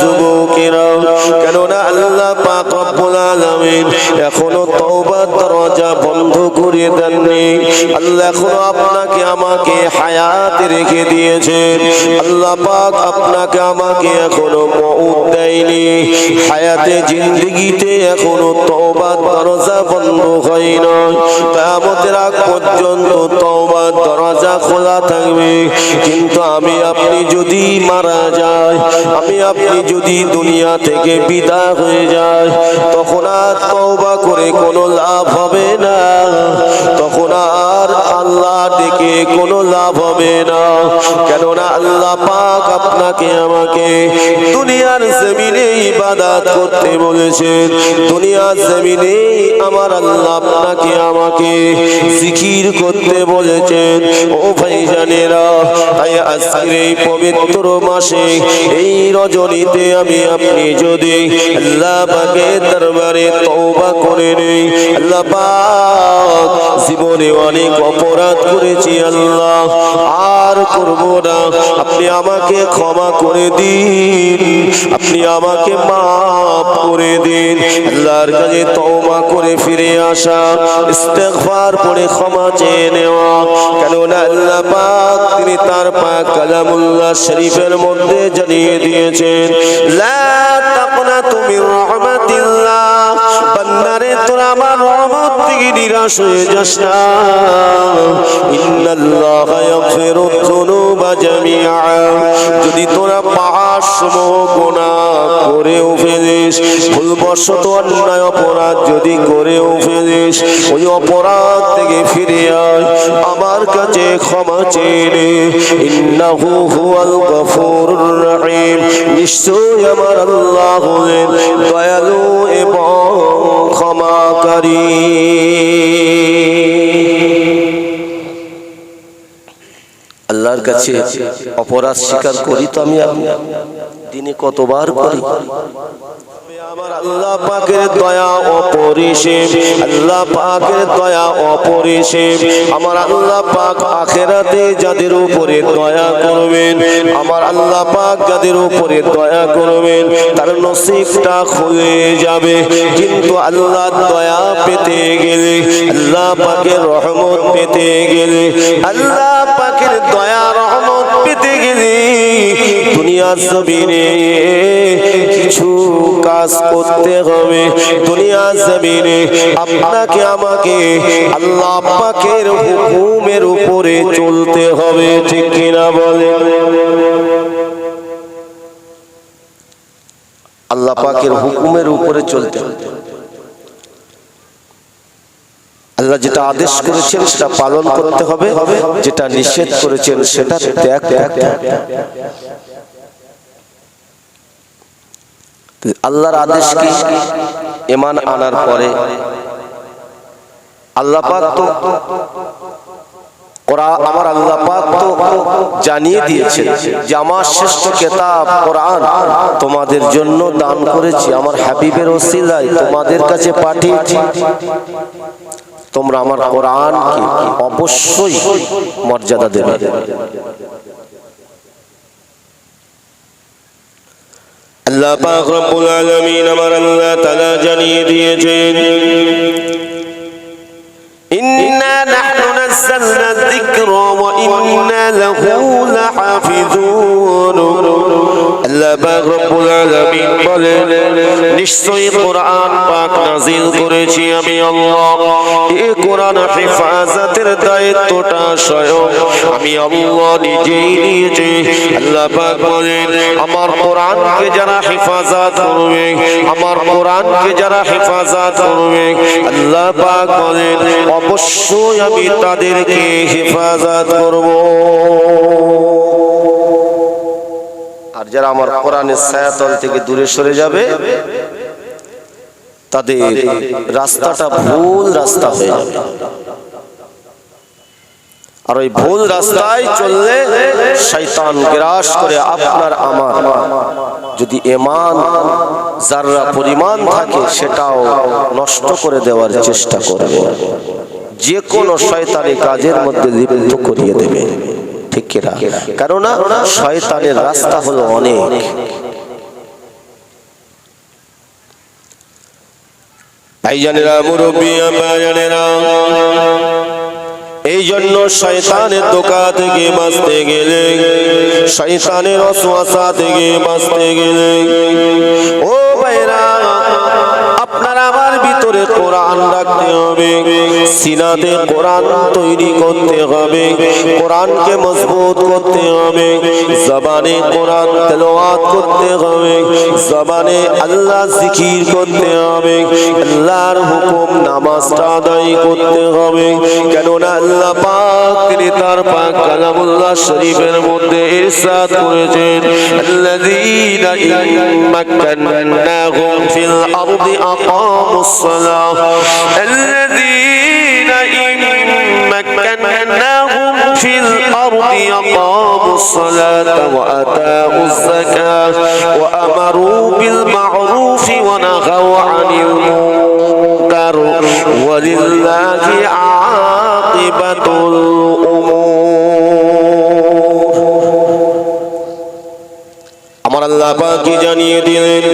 যুবকেরা। কেননা আল্লাহ পাক রব্বুল আলামিন এখনও তওবার দরজা বন্ধ করে দেননি। আল্লাহ এখনও আপনাকে আমাকে হায়াত রেখে দিয়েছেন আল্লাহ পাক আপনাকে আমাকে এখনও মউত দেয়নি। হায়াতে, জিন্দগিতে এখনও তওবার দরজা বন্ধ হয় না কিয়ামতের আগ পর্যন্ত তওবার দরজা খোলা থাকবে। কিন্তু আমি, আপনি যদি মারা আমি আপনি যদি দুনিয়া থেকে বিদায় হয়ে যায় তখন আর তওবা করে কোনো লাভ হবে না। তখন আর আল্লাহ ডেকে কোনো লাভ হবে না। কেননা আল্লাহ পাক আপনাকে, আমাকে দুনিয়ার জমিনে ইবাদত করতে বলেছেন। দুনিয়ার জমিনে আমার আল্লাহ আপনাকে আমাকে জিকির করতে বলেছেন। ও ভাই জানেরা, তাই আজকের এই পবিত্র মাসে, এই রজনীতে আমি আপনি যদি আল্লাহ দরবারে তওবা করে নেই, আল্লাহ পাক জীবনে অনেক অপরাধ করেছি আল্লাহ। আর করব না। আপনি আমাকে ক্ষমা করে দিন। আপনি আমাকে মাফ করে দিন। আল্লাহর কাছে তওবা করে ফিরে আসা, ইস্তেগফার পড়ে ক্ষমা চেয়ে নেওয়া। কেননা আল্লাহ পাক তিনি তার পাক কালামুল্লাহ শরীফের মধ্যে জানিয়ে দিয়েছেন, লা তাকনাতু মির রাহমাতিল্লাহ। বান্দারে, তোরা আমার থেকে নিরাশ হয়ে যাস না। যুনুবা জামিআ। যদি তোরা পাহাড় সমূহ গুনাহ করেও ফেলিস অন্যায় অপরাধ যদি করেও ফেলিস, ওই অপরাধ থেকে ফিরে আয়। আমার কাছে ক্ষমা চেয়ে নে। ইন্নাহু হুয়াল গফুরুর রহিম। নিশ্চয় আমার আল্লাহ হলেন দয়ালু এবং ক্ষমাকারী আল্লাহর কাছে অপরাধ স্বীকার করি তো আমি দিনে কতবার করি? আমার আল্লাহ পাকের দয়া অপরিসীম, আল্লাহ পাকের দয়া অপরিসীম। আমার আল্লাহ পাক আখেরাতে যাদের উপরে দয়া করবেন, আমার আল্লাহ পাক যাদের উপরে দয়া করবেন, তার নসিবটা খুলে যাবে। কিন্তু আল্লাহ দয়া পেতে গেলে, আল্লাহ পাকের রহমত পেতে গেলে, আল্লাহ পাকের দয়া গেলে দুনিয়ার জমিনে কিছু কাজ করতে হবে। দুনিয়ার জমিনে আপনাকে, আমাকে, আল্লাহ পাকের হুকুমের উপরে চলতে হবে, ঠিক কিনা বলে আল্লাহ পাকের হুকুমের উপরে চলতে হবে। আল্লাহ যেটা আদেশ করেছেন সেটা পালন করতে হবে যেটা নিষেধ করেছেন সেটা ত্যাগ আল্লাহর আদেশ কি? ইমান আনার পরে। আল্লাহ পাক তো ওরা আমার আল্লাহ পাক তো জানিয়ে দিয়েছে যে আমার শ্রেষ্ঠ কেতাব কোরআন তোমাদের জন্য দান করেছি আমার হাবিবের ওসিলায় তোমাদের কাছে পাঠিয়েছি। তোমরা আমার কোরআনকে অবশ্যই মর্যাদা দেবে। আল্লাহ পাক রব্বুল আলামিন আমার আল্লাহ তাআলা জানিয়ে দিয়েছেন, ইন্না নাহনু নাযালনা যিকরা ওয়া ইন্না লাহু লাহাফিজুন। আল্লাহ রব্বুল আলামিন বলেন, নিশ্চয়ই কোরআন পাক নাযিল করেছি আমি আল্লাহ। এই কোরআন হেফাজতের দায়িত্বটা স্বয়ং আমি আল্লাহ নিজেই নিয়েছি। আল্লাহ পাক বলেন, আমার যারা হেফাজত করবে, আমার কোরআনকে যারা হেফাজত করবে, আল্লাহ পাক বলেন, অবশ্যই আমি তাদেরকে হেফাজত করব। আর যারা আমার কোরআনের ছায়াতল থেকে দূরে সরে যাবে, তাদের রাস্তাটা ভুল রাস্তা হয়ে যাবে। আর ওই ভুল রাস্তায় চললে শয়তান গ্রাস করে আপনার আমার। যদি এমান যারা পরিমাণ থাকে, সেটাও নষ্ট করে দেওয়ার চেষ্টা করবে। যে কোনো শয়তানি কাজের মধ্যে লিপ্ত করিয়ে দেবে। ঠিক কিনা? কেননা শয়তানের রাস্তা হলো অনেক। ভাইজানেরা মুরব্বী ভাইজানেরা এই জন্য শয়তানের দোকা থেকে বাঁচতে গেলে শয়তানের অশ্বাসা থেকে বাঁচতে গেলে কোরআন রাখতে হবে, সিনাতে কোরআন তৈরি করতে হবে, কোরআনকে মজবুত করতে হবে, জবানে কোরআন তেলাওয়াত করতে হবে, জবানে আল্লাহ জিকির করতে হবে, আল্লাহর হুকুম নামাজটা আদায় করতে হবে, কেননা আল্লাহ পাক, তিনি তার পাক কালামুল্লাহ শরীফের মধ্যে ইরশাদ করেছেন, আল্লাযীনা ইম্মাক্কান্নাহুম ফিল আরদি আকামুস সালাহ الذين إن مكناهم في الأرض أقاموا الصلاة وأتاوا الزكاة وأمروا بالمعروف ونهوا عن المنكر ولله عاقبة الأمور. আল্লাহ পাকি জানিয়ে দিলেন,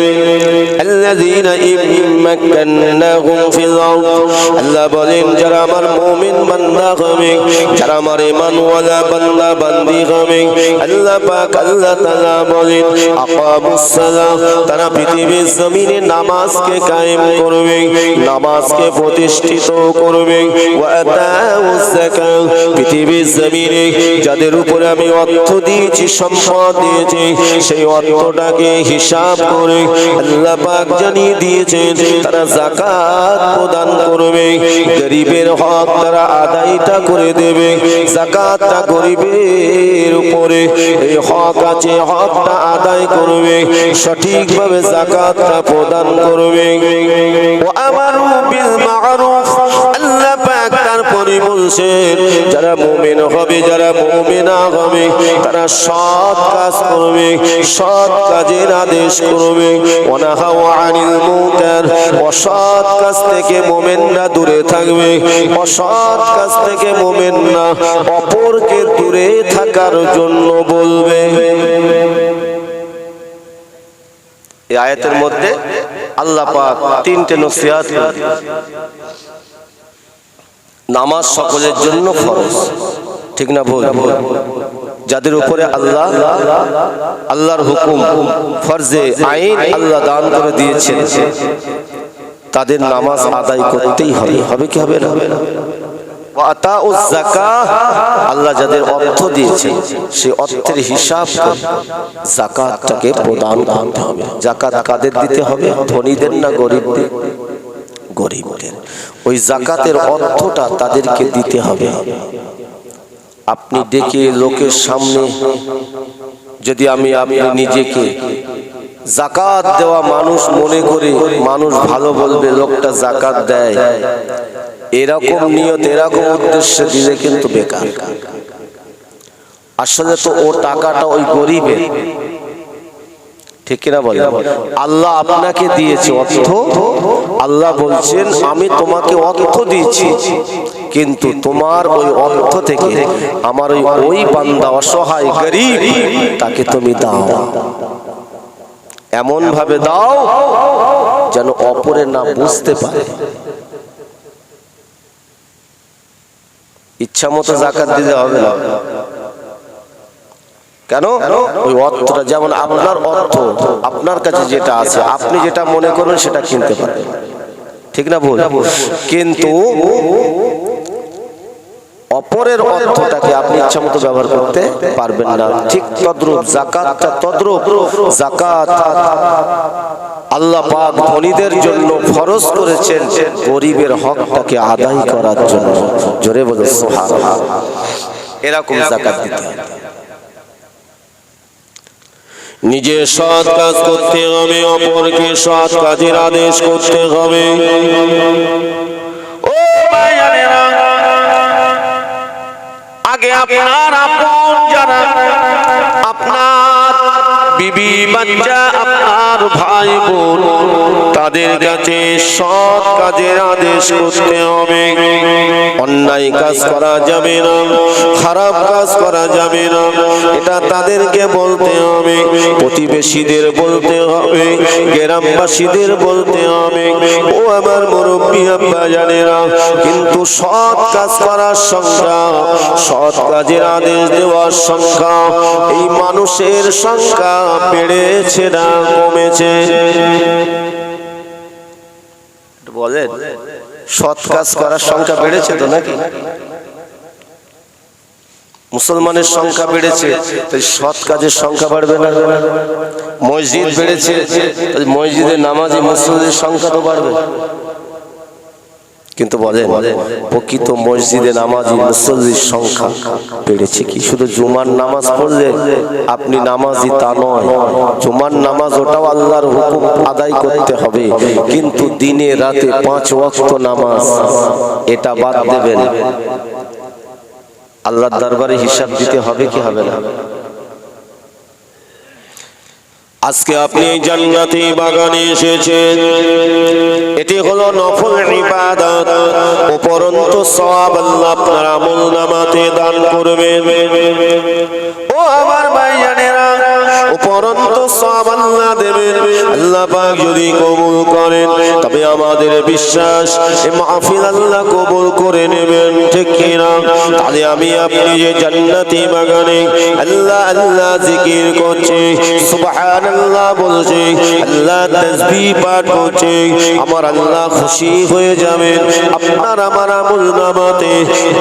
আল্লাযীনা ইম্মাক্কান্নাহুম ফিল আরদ। আল্লাহ বলেন, যারা আমার মুমিন বান্দা হবে, যারা আমার ঈমানওয়ালা বান্দা বান্দি হবে, আল্লাহ পাক আল্লাহ তাআলা বলেন আকামুস সালাহ তারা পৃথিবীর জমিনে নামাজকে কায়েম করবে, নামাজকে প্রতিষ্ঠিত করবে। ওয়া আতাউস যাকাত পৃথিবীর জমিনে যাদের উপরে আমি অর্থ দিয়েছি, সম্পদ দিয়েছি, সেই অর্থটাকে হিসাব করে আল্লাহ পাক জানিয়ে দিয়েছেন, তারা জাকাত প্রদান করবে, গরিবের হক তারা আদায়টা করে দেবে জাকাতটা গরিবের উপরে এই হক আছে, হকটা আদায় করবে, সঠিকভাবে জাকাতটা প্রদান করবে। ও আমার বিল মারুফ, আল্লাহ পাক তারপরে বলছেন, যারা মুমিন হবে, যারা মুমিনা হবে তারা সৎ কাজ করবে, সৎ কাজের আদেশ করবে। অসৎ কাজ থেকে দূরে থাকবে, অসৎ কাজ থেকে মুমিনরা অপরকে দূরে থাকার জন্য বলবে। এই আয়াতের মধ্যে আল্লাহ পাক তিনটে নসিহত। নামাজ সকলের জন্য ফরজ। ঠিক না ভুল? যাদের উপরে আল্লাহ, আল্লাহর হুকুম, ফরজে আইন আল্লাহ দান করে দিয়েছেন, তাদের নামাজ আদায় করতেই হবে। হবে কি হবে না? আল্লাহ যাদের অর্থ দিয়েছেন, সেই অর্থের হিসাব জাকাতটাকে প্রদান করতে হবে। জাকাত কাদের দিতে হবে? ধনীদের না গরিবদের? গরিবদের। ওই জাকাতের অর্থটা তাদেরকে দিতে হবে। আপনি ডেকে লোকের সামনে যদি আমি আপনি নিজেকে জাকাত দেওয়া মানুষ মনে করে মানুষ ভালো বলবে লোকটা জাকাত দেয়। এরকম নিয়ত এরকম উদ্দেশ্যে দিলে কিন্তু বেকার। আসলে তো ও টাকাটা ওই গরিবের। ঠিক কিনা বলে আল্লাহ আপনাকে দিয়েছে অর্থ। আল্লাহ বলছেন আমি তোমাকে অর্থ দিয়েছি। কিন্তু তোমার ওই অর্থ থেকে আমার ওই ওই বান্দা অসহায় গরিব, তাকে তুমি দাও। এমন ভাবে দাও যেন অপরে না বুঝতে পারে। ইচ্ছা মতো জাকাত দিতে হবে না। কেন? ওই অর্থটা যেমন আপনার অর্থ, আপনার কাছে যেটা আছে, আপনি যেটা মনে করেন সেটা কিনতে পারেন ঠিক না ভুল? কিন্তু অপরের অর্থটাকে আপনি ইচ্ছা মতো ব্যবহার করতে পারবেন না। ঠিক তদ্রুপ জাকাতটা তদ্রুপ জাকাত আল্লাহ পাক ধনীদের জন্য ফরজ করেছেন গরিবের হকটাকে আদায় করার জন্য। জোরে বলে সুবহানাল্লাহ। এরকম জাকাত দিতে নিজে সৎ কাজ করতে হবে অপরকে সৎ কাজের আদেশ করতে হবে। ও ভাইয়ানেরা, আগে আপনার আপন যারা আপনার বিবি বাচ্চা, আপনার ভাই বোন, তাদের কাছে সৎ কাজের আদেশ করতে হবে। অন্যায় কাজ করা যাবে না, খারাপ কাজ করা যাবে না, এটা তাদেরকে বলতে হবে, প্রতিবেশীদের বলতে হবে, গ্রামবাসীদের বলতে হবে। ও আমার মুরব্বী আব্বা জানেরা, কিন্তু সৎ কাজ করার সংখ্যা, সৎ কাজের আদেশ দেওয়ার সংখ্যা, এই মানুষের সংখ্যা বেড়েছে না, কমেছে। বলেন, সৎ কাজ করার সংখ্যা বেড়েছে তো নাকি? মুসলমানের সংখ্যা বেড়েছে তাই সৎ কাজের সংখ্যা বাড়বে না। মসজিদ বেড়েছে তাই মসজিদে নামাজি মুসলিমের সংখ্যা তো বাড়বে। কিন্তু বলেন প্রকৃত মসজিদে নামাজি মুসল্লির সংখ্যা বেড়েছে কি? শুধু জুমার নামাজ পড়লে আপনি নামাজি তা নয় জুমার নামাজ ওটাও আল্লাহর হুকুম আদায় করতে হবে। কিন্তু দিনে রাতে পাঁচ ওয়াক্ত নামাজ এটা বাদ দেবেন। আল্লাহর দরবারে হিসাব দিতে হবে কি হবে না? আজকে আপনি জান্নাতি বাগানে এসেছেন। এটি হলো নফল ইবাদত। উপরন্ত সওয়াব আল্লাহ আপনার আমল নামাতে দান করবে ও আমার ভাইজানেরা উপরন্ত সওয়াব আল্লাহ দেবেন। আল্লাহ পাক যদি কবুল করেন, তবে আমাদের বিশ্বাস এই মাহফিল আল্লাহ কবুল করে নেবেন, ঠিক কিনা? তাহলে আমি আপনি যে জান্নাতি বাগানে আল্লাহ আল্লাহ জিকির করছে, সুবহানাল্লাহ বলছে, আল্লাহ তাসবিহ পাঠ করছে, আমার আল্লাহ খুশি হয়ে যাবেন। আপনার আমার আমল নামাতে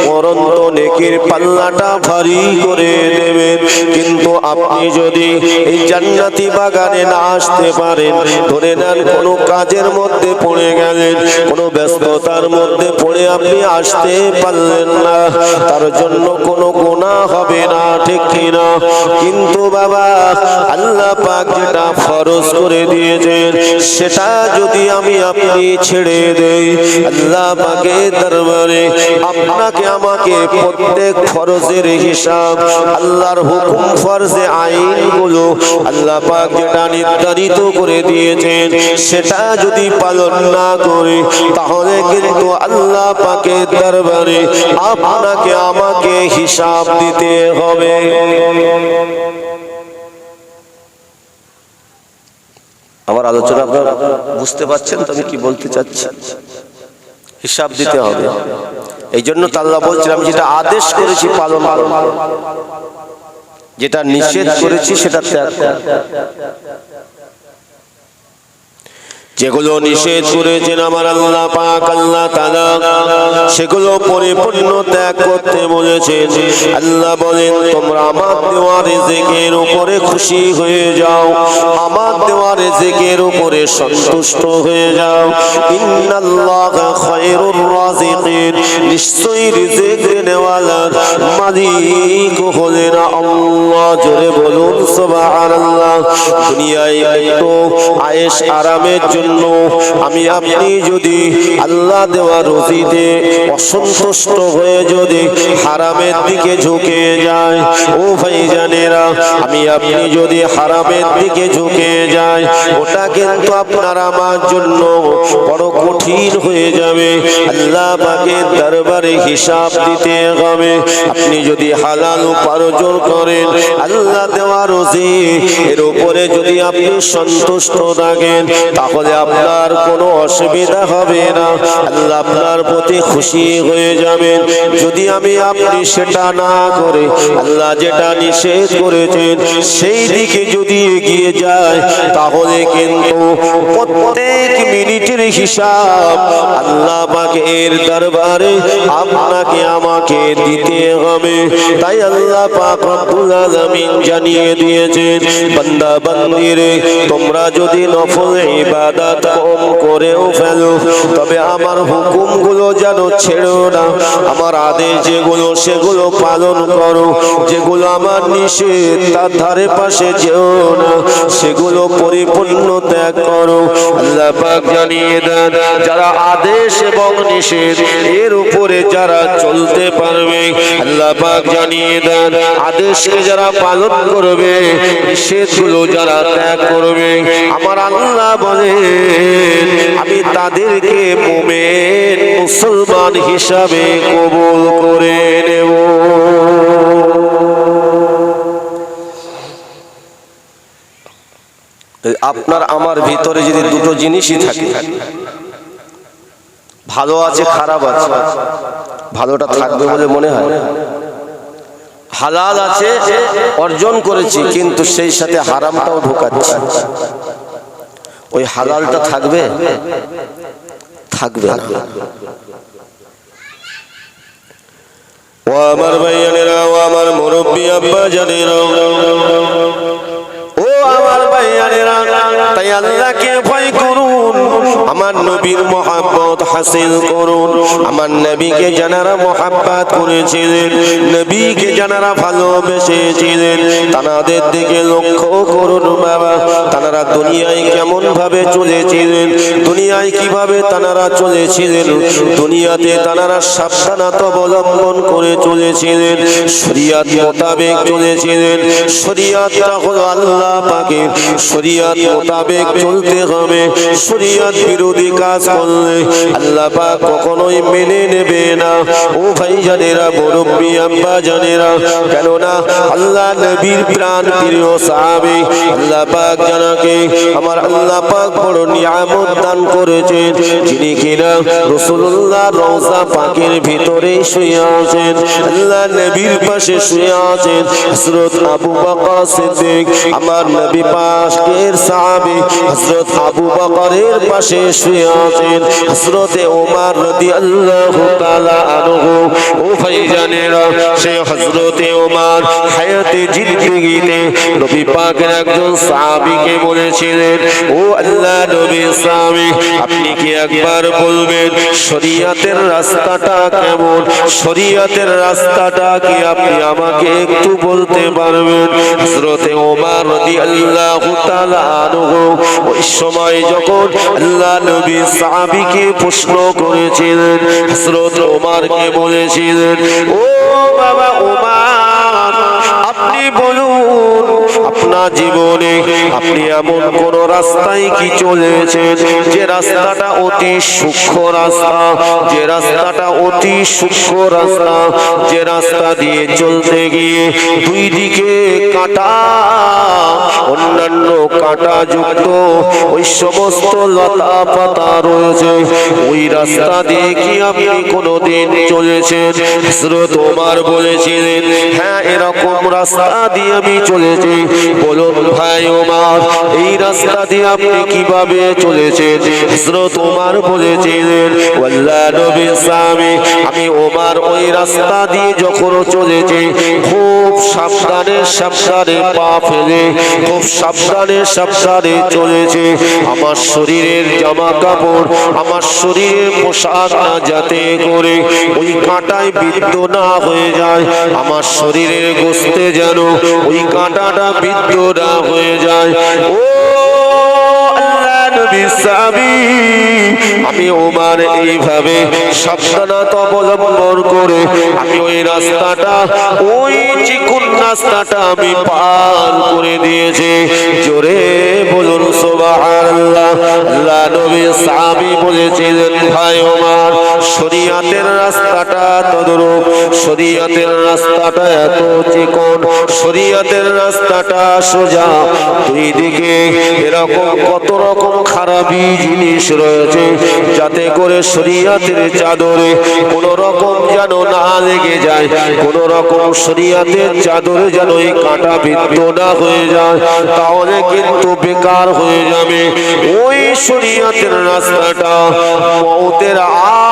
পরন্ত নেকির পাল্লাটা ভারী করে দেবেন। কিন্তু আপনি যদি এই জান্নাতি বাগানে না আসতে পারেন। ধরে নেন, কোনো কাজের মধ্যে পড়ে গেলেন, কোনো ব্যস্ততার মধ্যে পড়ে আপনি আসতে পারলেন না। তার জন্য কোনো গোনা হবে না, ঠিক কিনা কিন্তু বাবা, আল্লাহ পাক যেটা ফরজ করে দিয়েছেন, সেটা যদি আমি আপনি ছেড়ে দেই, আল্লাহ পাকের দরবারে আপনাকে আমাকে প্রত্যেক ফরজের হিসাব, আল্লাহর হুকুম ফরজে আইনগুলো আল্লাহ পাক যেটা নির্ধারিত করে দিয়েছেন, সেটা যদি পালন না করে, তাহলে কিন্তু আল্লাহ পাকের দরবারে আপনাকে আমাকে হিসাব দিতে হবে। আমার আলোচনা আপনারা বুঝতে পারছেন তো আমি কি বলতে চাচ্ছি? হিসাব দিতে হবে। এই জন্য তো আল্লাহ বলছিলাম যেটা আদেশ করেছি পালন করো। যেটা নিষেধ করেছি সেটা ত্যাগ কর। যেগুলো নিষেধ করেছেন আমার আল্লাহ পাক আল্লাহ তাআলা সেগুলো পরিপূর্ণ ত্যাগ করতে বলেছেন আল্লাহ বলেন, তোমরা আমার দেওয়া রিজিকের উপরে খুশি হয়ে যাও। আমার দেওয়া রিজিকের উপরে সন্তুষ্ট হয়ে যাও। নিশ্চয়ই বলুন আয়েশ আরামের জন্য আমি আপনি যদি আল্লাহ দেওয়া রুজিতে অসন্তুষ্ট হয়ে যদি হারামের দিকে ঝুঁকে যায়, ও ভাই জানেরা আমি আপনি যদি হারামের দিকে ঝুঁকে যায়, ওটা কিন্তু আপনার আমার জন্য বড় কঠিন হয়ে যাবে। আল্লাহ পাকের দরবারে হিসাব দিতে হবে। আপনি যদি হালাল উপার্জন করেন, আল্লাহ দেওয়া রোজি, এর উপরে যদি আপনি সন্তুষ্ট থাকেন, তাহলে আপনার কোনো অসুবিধা হবে না। আল্লাহ আপনার প্রতি খুশি হয়ে যাবেন যদি আমি আপনি সেটা না করে, আল্লাহ যেটা নিষেধ করেছেন, সেই দিকে যদি এগিয়ে যায়, তাহলে কিন্তু প্রত্যেক মিনিটের হিসাব আল্লাহ পাকের দরবারে আপনাকে আমাকে দিতে হবে। তাই আল্লাহ পাক রব্বুল আলামিন জানিয়ে দিয়েছেন, বান্দা বান্দিরে, তোমরা যদি নফল ইবাদত কম করেও ফেলো, তবে আমার হুকুমগুলো যেন ছেড়ো না। আমার আদেশ যেগুলো, সেগুলো পালন করো। যেগুলো আমার নিষেধ, তার ধারে পাশে যেও না। সেগুলো পরিপূর্ণ ত্যাগ করো। আল্লাহ জানিয়ে দেন, যারা আদেশ এবং নিষেধ, এর উপরে যারা চলতে পারবে, আল্লাহ জানিয়ে দেন, আদেশকে যারা পালন করবে, নিষেধগুলো যারা ত্যাগ করবে, আমার আল্লাহ বলে আমি তাদেরকে মোমেন মুসলমান হিসাবে কবুল করে নেব। আপনার আমার ভিতরে যদি দুটো জিনিসই থাকে, ভালো আছে, খারাপ আছে, ভালোটা থাকবে বলে মনে হয়। হালাল আছে, অর্জন করেছি, কিন্তু সেই সাথে হারামটাও ঢোকাচ্ছি। ওই হালালটা থাকবে? থাকবে না। ও আমার ভাইয়ানেরা ও আমার মুরব্বী আব্বা জানেরা। ও আমার ভাইয়ানেরা, তাই আল্লাহকে ভয় আমার নবীর মহাব্বত হাসিল করুন। আমার নবীকে যারা মহাব্বত করেছিলেন, নবীকে যারা ভালোবেসেছিলেন। তানাদের দিকে লক্ষ্য করুন বাবা তারা দুনিয়ায় কেমন ভাবে চলেছিলেন, দুনিয়ায় কীভাবে তানারা চলেছিলেন, দুনিয়াতে তারা সাবধানতা অবলম্বন করে চলেছিলেন, শরিয়াত মোতাবেক চলেছিলেন। শরিয়াতটা হলো আল্লাহ পাকের, শরিয়াত মোতাবেক চলতে হবে, শরিয়াত বিরোধী কাজ করলে আল্লাহ পাক কখনোই মেনে নেবে না। ও ভাই জানেরা মুরব্বী আব্বা জানেরা, কেননা আল্লাহ নবীর প্রাণ প্রিয় সাহাবী আল্লাহ পাক জানাকে আমার আল্লাহ পাক বড় নিয়ামত দান করেছেন। যিনি কিনা রাসূলুল্লাহ রওজা পাকের ভিতরে শুয়ে আছেন, আল্লাহ নবীর পাশে শুয়ে আছেন। হযরত আবু বকর সিদ্দিক, আমার নবী পাকের সাহাবী হযরত আবু বকরের পাশে শুয়ে আল্লাহ আপনি কি একবার বলবেন শরিয়াতের রাস্তাটা কেমন? শরিয়াতের রাস্তাটা কি আপনি আমাকে একটু বলতে পারবেন? হযরতে ওমর রাদিয়াল্লাহু তাআলা ওই সময় যখন আল্লাহ নবী সাহাবীকে প্রশ্ন করেছিলেন হযরত ওমারকে বলেছিলেন ও বাবা ওমার আপনি বলুন আপনার জীবনে। আপনি এমন কোন রাস্তায় কি চলেছেন? যে রাস্তাটা অতি সূক্ষ্ম রাস্তা, যে রাস্তাটা অতি সূক্ষ্ম রাস্তা, যে রাস্তা দিয়ে চলতে গিয়ে দুই দিকে কাটা, অন্যান্য কাটা যুক্ত ওই সমস্ত লতা পাতা রয়েছে। ওই রাস্তা দিয়ে কি আপনি কোনোদিন চলেছেন? ওমর বলেছিলেন হ্যাঁ এরকম রাস্তা দিয়ে আমি চলেছি। বলুন, ভাই ওমর, এই রাস্তা দিয়ে আপনি কীভাবে চলেছেন? ওমর বলেছিলেন ওয়াল্লাহ নবী সামি, আমি ওমর ওই রাস্তা দিয়ে যখন চলেছি, খুব সাবধানে সাবধানে পা ফেলে, খুব সাবধানে সাবধানে চলেছে। আমার শরীরের জামা কাপড় আমার শরীরের পোশাক না যাতে করে ওই কাঁটায় বিদ্ধ না হয়ে যায়, আমার শরীরের গোস্তে যেন ওই কাঁটাটা বিদ্ধ না হয়ে যায়। ও আমি ওমার এইভাবে সাবধানতা অবলম্বন করে আমি ওই রাস্তাটা, ওই চিকুন রাস্তাটা আমি পার করে দিয়েছি। জোরে বলুন সুবহানাল্লাহ। আল্লাহ নবী ভাই ওমার, শরিয়াতের রাস্তাটা তদরূপ, শরিয়াতের রাস্তাটা এত চিকন, শরিয়াতের রাস্তাটা সোজা দিকে এরকম কত রকম খারাপি জিনিস রয়েছে। যাতে করে শরিয়াতের চাদরে কোন রকম যেন না লেগে যায়, কোন রকম শরিয়াতের চাদরে যেন এই কাঁটা বিদ্ধ না হয়ে যায়, তাহলে কিন্তু বেকার হয়ে যাবে। ওই শরিয়াতের রাস্তাটা মৌতের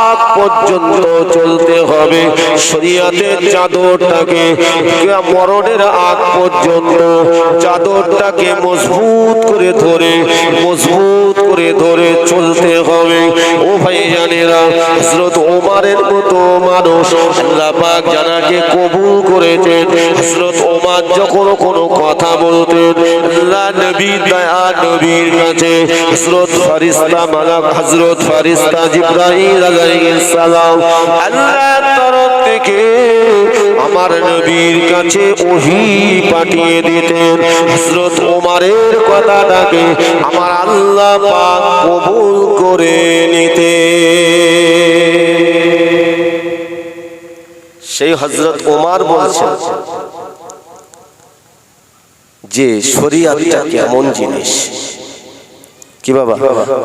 আগ পর্যন্ত চলতে হবে। শরিয়াতের চাদরটাকে মরণের আগ পর্যন্ত চাদরটাকে মজবুত করে ধরে, মজবুত করে ধরে চলতে হবে। ও ভাই জানেরা, হযরত ওমারের মতো মানুষ আল্লাহ পাক জানাকে কবুল করেছেন। হযরত ওমর যখন কোনো কথা বলতেন, আল্লাহ নবী দয়া নবীর কাছে। হযরত ফারিস্তা মালাক হযরত ফারিস্তা জিবরাইল আলাইহিস সালাম আল্লাহর তরফ থেকে আমার নবীর কাছে ওহি পাঠিয়ে দিতেন। হযরত ওমরের কথাটাকে আমার আল্লাহ পাক কবুল করে নিতে সেই হযরত ওমর বলছেন, যে শরিয়াতটা কেমন জিনিস? কি বাবা,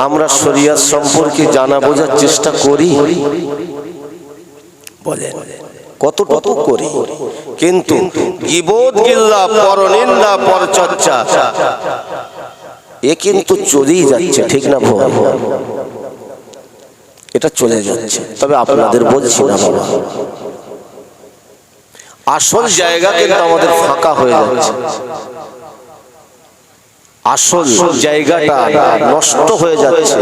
আমরা শরিয়াত সম্পর্কে জানা বোঝার চেষ্টা করি? বলেন। কতটুকু করি? কিন্তু গিবোধ গিল্লা, পরনিন্দা, পরচর্চা। এ কিন্তু চলেই যাচ্ছে, ঠিক না ভুয়া এটা চলে যাচ্ছে। তবে আপনাদের বলছি না বাবা। আসল জায়গা কিন্তু আমাদের ফাঁকা হয়ে যাচ্ছে। আসল জায়গাটা নষ্ট হয়ে যাচ্ছে।